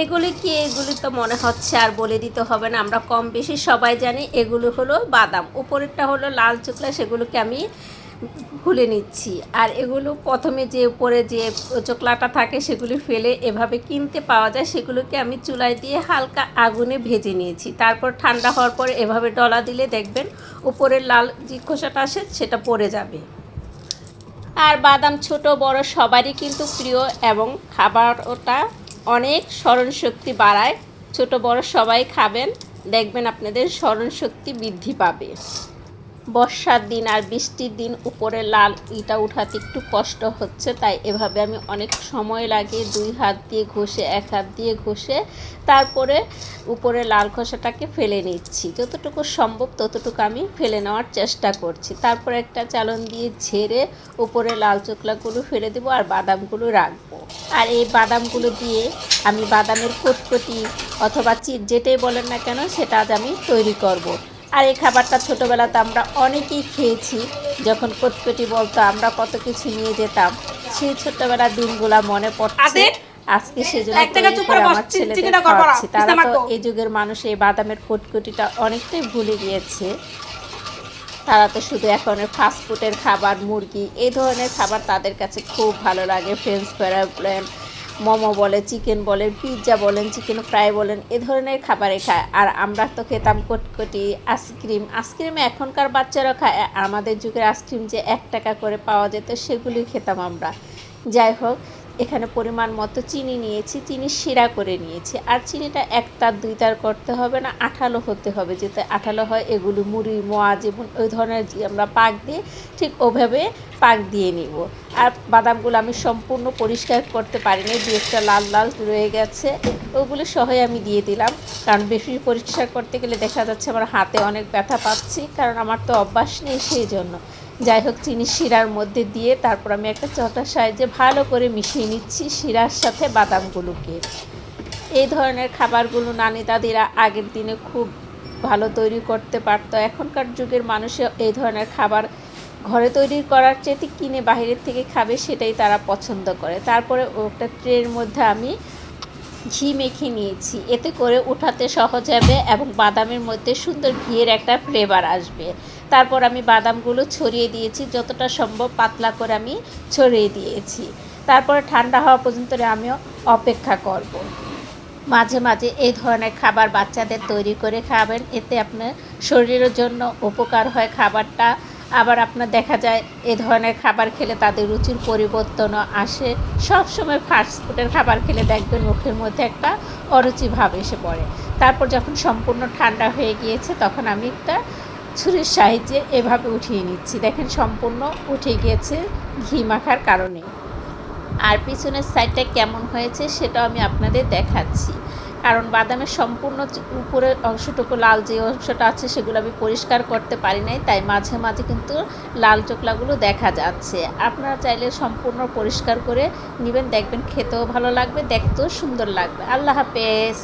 এগুলি কি, এগুলি তো মনে হচ্ছে আর বলে দিতে হবে না। আমরা কম বেশি সবাই জানি এগুলো হলো বাদাম। উপরেরটা হলো লাল চোকলা সেগুলোকে আমি ভুলে নিচ্ছি। আর এগুলো প্রথমে যে উপরে যে চোকলাটা থাকে, সেগুলি ফেলে এভাবে কিনতে পাওয়া যায়। সেগুলোকে আমি চুলায় দিয়ে হালকা আগুনে ভেজে নিয়েছি। তারপর ঠান্ডা হওয়ার পরে এভাবে ডলা দিলে দেখবেন উপরের লাল যে খোসাটা আসে, সেটা পড়ে যাবে। আর বাদাম ছোট, বড় সবারই কিন্তু প্রিয় এবং খাবার ওটা অনেক স্মরণশক্তি বাড়ায়। ছোট বড় সবাই খাবেন দেখবেন আপনাদের স্মরণশক্তি বৃদ্ধি পাবে। বর্ষার দিন আর বৃষ্টির দিন উপরে লাল ইটা উঠাতে একটু কষ্ট হচ্ছে, তাই এভাবে আমি অনেক সময় লাগে দুই হাত দিয়ে ঘষে, এক হাত দিয়ে ঘষে, তারপরে উপরে লাল খোসাটাকে ফেলে নিচ্ছি। যতটুকু সম্ভব ততটুকু আমি ফেলে নেওয়ার চেষ্টা করছি। তারপর একটা চালন দিয়ে ঝেড়ে উপরে লাল চোকলাগুলো ফেলে দেবো আর বাদামগুলো রাখব। আর এই বাদামগুলো দিয়ে আমি বাদামের কটকটি অথবা চিট যেটাই বলেন না কেন সেটা আজ আমি তৈরি করব। আর এই খাবারটা ছোটোবেলাতে আমরা অনেকেই খেয়েছি। যখন কটকটি বলতো আমরা কত কিছু নিয়ে যেতাম। সেই ছোট্টবেলার দিনগুলা মনে পড়ছে। আজকে সেজন্য আমার ছেলেদের খাওয়াচ্ছি। তারা তো এই যুগের মানুষ এই বাদামের ফুটকুটিটা অনেকটাই ভুলে গিয়েছে। তারা তো শুধু এখন ফাস্টফুডের খাবার মুরগি এই ধরনের খাবার তাদের কাছে খুব ভালো লাগে। ফ্রেঞ্চ ফ্রাই মোমো বলে চিকেন বলেন পিৎজা বলেন চিকেন ফ্রাই বলেন, এ ধরনের খাবারে খায়। আর আমরা তো খেতাম কটকটি আইসক্রিম আইসক্রিম এখনকার বাচ্চারা খায়। আমাদের যুগের আইসক্রিম যে এক টাকা করে পাওয়া যেত সেগুলি খেতাম আমরা। যাই হোক এখানে পরিমাণ মতো চিনি নিয়েছি, চিনি শিরা করে নিয়েছি। আর চিনিটা এক তার, দুই তার করতে হবে না, আঠালো হতে হবে। যাতে আঠালো হয়, এগুলো মুড়ি, মোয়া যেমন ওই ধরনের আমরা পাক দিয়ে ঠিক ওভাবে পাক দিয়ে নিব। আর বাদামগুলো আমি সম্পূর্ণ পরিষ্কার করতে পারিনি, দু একটা লাল লাল রয়ে গেছে। ওগুলো সহই আমি দিয়ে দিলাম। কারণ বেশি পরিষ্কার করতে গেলে দেখা যাচ্ছে আমার হাতে অনেক ব্যথা পাচ্ছি, কারণ আমার তো অভ্যাস নেই সেই জন্য। যাই হোক চিনি শিরার মধ্যে দিয়ে তারপর আমি একটা চটার সাহায্যে ভালো করে মিশিয়ে নিচ্ছি শিরার সাথে বাদামগুলোকে। এই ধরনের খাবারগুলো নানি দাদিরা আগের দিনে খুব ভালো তৈরি করতে পারতো। এখনকার যুগের মানুষে এই ধরনের খাবার ঘরে তৈরি করার চেয়ে কিনে বাইরের থেকে খাবে সেটাই তারা পছন্দ করে। তারপরে ওটা ট্রের মধ্যে আমি ঘি মেখে নিয়েছি। এতে করে উঠাতে সহজ হবে এবং বাদামের মধ্যে সুন্দর ঘিয়ের একটা ফ্লেভার আসবে। তারপর আমি বাদামগুলো ছড়িয়ে দিয়েছি, যতটা সম্ভব পাতলা করে আমি ছড়িয়ে দিয়েছি। তারপরে ঠান্ডা হওয়া পর্যন্ত আমিও অপেক্ষা করব। মাঝে মাঝে এই ধরনের খাবার বাচ্চাদের তৈরি করে খাবেন। এতে আপনার শরীরের জন্য উপকার হয় খাবারটা। আবার আপনার দেখা যায় এ ধরনের খাবার খেলে তাদের রুচির পরিবর্তনও আসে। সব সময় ফাস্ট ফুডের খাবার খেলে দেখবেন মুখের মধ্যে একটা অরুচি ভাব এসে পড়ে। তারপর যখন সম্পূর্ণ ঠান্ডা হয়ে গিয়েছে, তখন আমি একটা ছুরির সাহায্যে এভাবে উঠিয়ে নিচ্ছি। দেখেন সম্পূর্ণ উঠে গিয়েছে ঘি মাখার কারণে। আর পিছনের সাইডটা কেমন হয়েছে সেটাও আমি আপনাদের দেখাচ্ছি। কারণ বাদামের সম্পূর্ণ উপরের অংশটুকু লাল যে অংশটা আছে সেগুলো আমি পরিষ্কার করতে পারি নাই, তাই মাঝে মাঝে কিন্তু লাল চোখলাগুলো দেখা যাচ্ছে। আপনারা চাইলে সম্পূর্ণ পরিষ্কার করে নেবেন, দেখবেন খেতেও ভালো লাগবে, দেখতেও সুন্দর লাগবে। আল্লাহ হাফেজ।